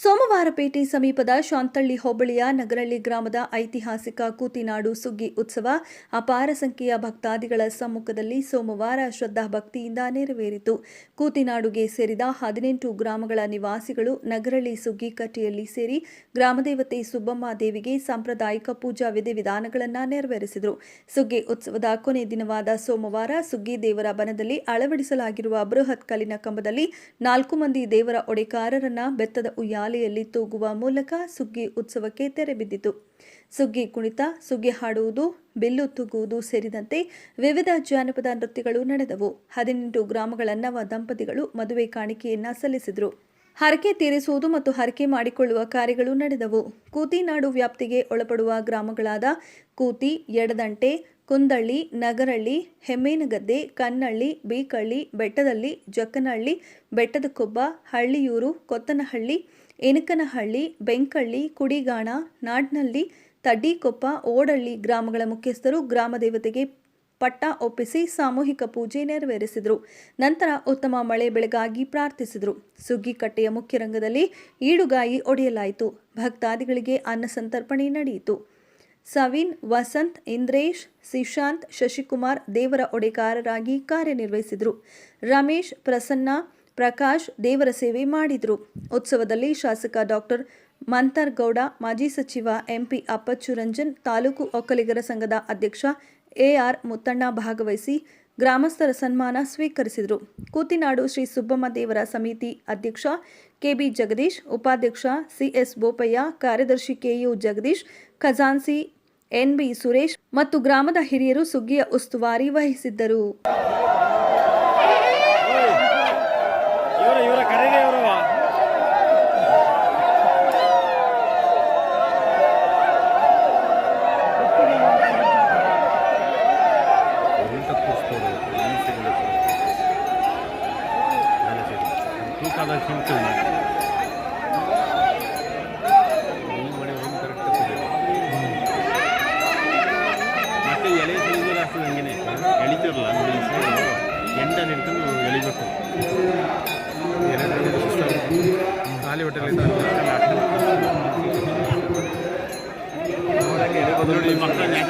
ಸೋಮವಾರಪೇಟೆ ಸಮೀಪದ ಶಾಂತಳ್ಳಿ ಹೋಬಳಿಯ ನಗರಳ್ಳಿ ಗ್ರಾಮದ ಐತಿಹಾಸಿಕ ಕೂತಿನಾಡು ಸುಗ್ಗಿ ಉತ್ಸವ ಅಪಾರ ಸಂಖ್ಯೆಯ ಭಕ್ತಾದಿಗಳ ಸಮ್ಮುಖದಲ್ಲಿ ಸೋಮವಾರ ಶ್ರದ್ಧಾ ಭಕ್ತಿಯಿಂದ ನೆರವೇರಿತು. ಕೂತಿನಾಡುಗೆ ಸೇರಿದ ಹದಿನೆಂಟು ಗ್ರಾಮಗಳ ನಿವಾಸಿಗಳು ನಗರಳ್ಳಿ ಸುಗ್ಗಿ ಕಟ್ಟೆಯಲ್ಲಿ ಸೇರಿ ಗ್ರಾಮದೇವತೆ ಸುಬ್ಬಮ್ಮ ದೇವಿಗೆ ಸಾಂಪ್ರದಾಯಿಕ ಪೂಜಾ ವಿಧಿವಿಧಾನಗಳನ್ನು ನೆರವೇರಿಸಿದರು. ಸುಗ್ಗಿ ಉತ್ಸವದ ಕೊನೆ ದಿನವಾದ ಸೋಮವಾರ ಸುಗ್ಗಿ ದೇವರ ಬನದಲ್ಲಿ ಅಳವಡಿಸಲಾಗಿರುವ ಬೃಹತ್ ಕಲ್ಲಿನ ಕಂಬದಲ್ಲಿ ನಾಲ್ಕು ಮಂದಿ ದೇವರ ಒಡೆಕಾರರನ್ನ ಬೆತ್ತದ ಉಯ್ಯಾಲೆಯಲ್ಲಿ ತೂಗುವ ಮೂಲಕ ಸುಗ್ಗಿ ಉತ್ಸವಕ್ಕೆ ತೆರೆ ಬಿದ್ದಿತು. ಸುಗ್ಗಿ ಕುಣಿತ, ಸುಗ್ಗಿ ಹಾಡುವುದು, ಬಿಲ್ಲು ತೂಗುವುದು ಸೇರಿದಂತೆ ವಿವಿಧ ಜಾನಪದ ನೃತ್ಯಗಳು ನಡೆದವು. ಹದಿನೆಂಟು ಗ್ರಾಮಗಳ ನವ ದಂಪತಿಗಳು ಮದುವೆ ಕಾಣಿಕೆಯನ್ನ ಸಲ್ಲಿಸಿದರು. ಹರಕೆ ತೀರಿಸುವುದು ಮತ್ತು ಹರಕೆ ಮಾಡಿಕೊಳ್ಳುವ ಕಾರ್ಯಗಳು ನಡೆದವು. ಕೂತಿನಾಡು ವ್ಯಾಪ್ತಿಗೆ ಒಳಪಡುವ ಗ್ರಾಮಗಳಾದ ಕೂತಿ, ಎಡದಂಟೆ ಕುಂದಳ್ಳಿ, ನಗರಳ್ಳಿ, ಹೆಮ್ಮೇನಗದ್ದೆ, ಕನ್ನಳ್ಳಿ, ಬೀಕಳ್ಳಿ ಬೆಟ್ಟದಲ್ಲಿ ಜಕ್ಕನಹಳ್ಳಿ ಬೆಟ್ಟದ ಕೊಬ್ಬ ಹಳ್ಳಿಯೂರು, ಕೊತ್ತನಹಳ್ಳಿ ಎನಕನಹಳ್ಳಿ ಬೆಂಕಳ್ಳಿ, ಕುಡಿಗಾಣ, ನಾಡ್ನಳ್ಳಿ, ತಡ್ಡಿಕೊಪ್ಪ, ಓಡಳ್ಳಿ ಗ್ರಾಮಗಳ ಮುಖ್ಯಸ್ಥರು ಗ್ರಾಮ ದೇವತೆಗೆ ಪಟ್ಟ ಒಪ್ಪಿಸಿ ಸಾಮೂಹಿಕ ಪೂಜೆ ನೆರವೇರಿಸಿದರು. ನಂತರ ಉತ್ತಮ ಮಳೆ ಬೆಳೆಗಾಗಿ ಪ್ರಾರ್ಥಿಸಿದರು. ಸುಗ್ಗಿಕಟ್ಟೆಯ ಮುಖ್ಯ ರಂಗದಲ್ಲಿ ಈಡುಗಾಯಿ ಒಡೆಯಲಾಯಿತು. ಭಕ್ತಾದಿಗಳಿಗೆ ಅನ್ನ ಸಂತರ್ಪಣೆ ನಡೆಯಿತು. ಸವಿನ್, ವಸಂತ್, ಇಂದ್ರೇಶ್, ಸಿಶಾಂತ್, ಶಶಿಕುಮಾರ್ ದೇವರ ಒಡೆಕಾರರಾಗಿ ಕಾರ್ಯನಿರ್ವಹಿಸಿದರು. ರಮೇಶ್, ಪ್ರಸನ್ನ, ಪ್ರಕಾಶ್ ದೇವರ ಸೇವೆ ಮಾಡಿದರು. ಉತ್ಸವದಲ್ಲಿ ಶಾಸಕ ಡಾಕ್ಟರ್ ಮಂತರ್ಗೌಡ, ಮಾಜಿ ಸಚಿವ ಎಂಪಿ ಅಪ್ಪಚ್ಚು ರಂಜನ್ ತಾಲೂಕು ಒಕ್ಕಲಿಗರ ಸಂಘದ ಅಧ್ಯಕ್ಷ ಎಆರ್ ಮುತ್ತಣ್ಣ ಭಾಗವಹಿಸಿ ಗ್ರಾಮಸ್ಥರ ಸನ್ಮಾನ ಸ್ವೀಕರಿಸಿದರು. ಕೂತಿನಾಡು ಶ್ರೀ ಸುಬ್ಬಮ್ಮ ದೇವರ ಸಮಿತಿ ಅಧ್ಯಕ್ಷ ಕೆಬಿ ಜಗದೀಶ್, ಉಪಾಧ್ಯಕ್ಷ ಸಿಎಸ್ ಬೋಪಯ್ಯ, ಕಾರ್ಯದರ್ಶಿ ಕೆಯು ಜಗದೀಶ್ ಖಜಾನ್ಸಿ ಎನ್ಬಿ ಸುರೇಶ್ ಮತ್ತು ಗ್ರಾಮದ ಹಿರಿಯರು ಸುಗ್ಗಿಯ ಉಸ್ತುವಾರಿ ವಹಿಸಿದ್ದರು. ಒಂದು ಕರೆಕ್ಟ್ ಮತ್ತೆ ಎಲೆ ಸುಲಿದ್ರೆ ಅಷ್ಟು ಹಂಗೇನೆ. ಎಳಿತಿರಲ್ಲ, ನೋಡಿ ಎಂಡ ನಿಂತ್ಕೊಂಡು ಎಳಿಬೇಕು. ಖಾಲಿ ಹೊಟ್ಟೆಲಿಂದ ನೋಡಿ ಮಕ್ಕಳ ನ್ಯಾಸ